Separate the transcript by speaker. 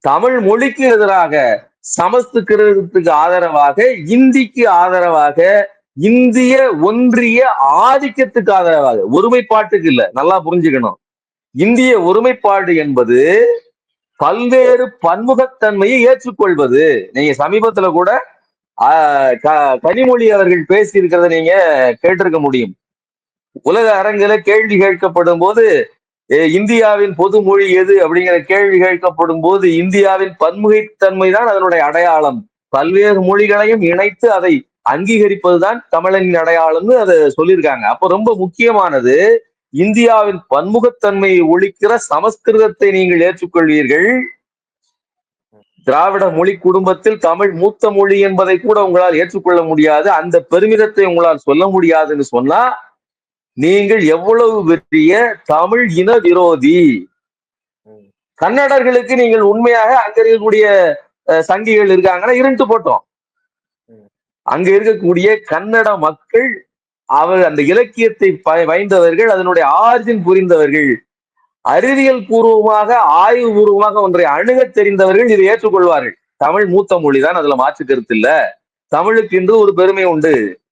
Speaker 1: தமிழ் மொழிக்கு எதிராக சமஸ்கிருதத்துக்கு ஆதரவாக இந்திக்கு ஆதரவாக இந்திய ஒன்றிய ஆதிக்கத்துக்கு ஆதரவாக. ஒருமைப்பாட்டுக்கு இல்ல நல்லா புரிஞ்சுக்கணும். இந்திய ஒருமைப்பாடு என்பது பல்வேறு பன்முகத்தன்மையை ஏற்றுக்கொள்வது. நீங்க சமீபத்துல கூட ஆஹ், க- கனிமொழி அவர்கள் பேசி இருக்கிறத நீங்க கேட்டிருக்க முடியும். உலக அரங்கில கேள்வி கேட்கப்படும் போது இந்தியாவின் பொது மொழி எது அப்படிங்கிற கேள்வி கேட்கப்படும் போது இந்தியாவின் பன்முகைத்தன்மை தான் அதனுடைய அடையாளம். பல்வேறு மொழிகளையும் இணைத்து அதை அங்கீகரிப்பதுதான் தமிழனின் அடையாளம்னு அதை சொல்லியிருக்காங்க. அப்ப ரொம்ப முக்கியமானது இந்தியாவின் பன்முகத்தன்மையை ஒழிக்கிற சமஸ்கிருதத்தை நீங்கள் ஏற்றுக்கொள்வீர்கள். திராவிட மொழி குடும்பத்தில் தமிழ் மூத்த மொழி என்பதை கூட உங்களால் ஏற்றுக்கொள்ள முடியாது. அந்த பெருமிதத்தை உங்களால் சொல்ல முடியாதுன்னு சொன்னா நீங்கள் எவ்வளவு பெரிய தமிழ் இன விரோதி. கன்னடர்களுக்கு நீங்கள் உண்மையாக அங்க இருக்கக்கூடிய சங்கிகள் இருக்காங்கன்னா இருண்டு போட்டோம். அங்க இருக்கக்கூடிய கன்னட மக்கள் அவர் அந்த இலக்கியத்தை ப- வைந்தவர்கள் அதனுடைய ஆர்ஜின் புரிந்தவர்கள் அறிவியல் பூர்வமாக ஆய்வு பூர்வமாக ஒன்றை அணுகத் தெரிந்தவர்கள் இதை ஏற்றுக்கொள்வார்கள். தமிழ் மூத்த மொழி தான் அதுல மாற்று கருத்து இல்ல. தமிழுக்கு என்று ஒரு பெருமை உண்டு.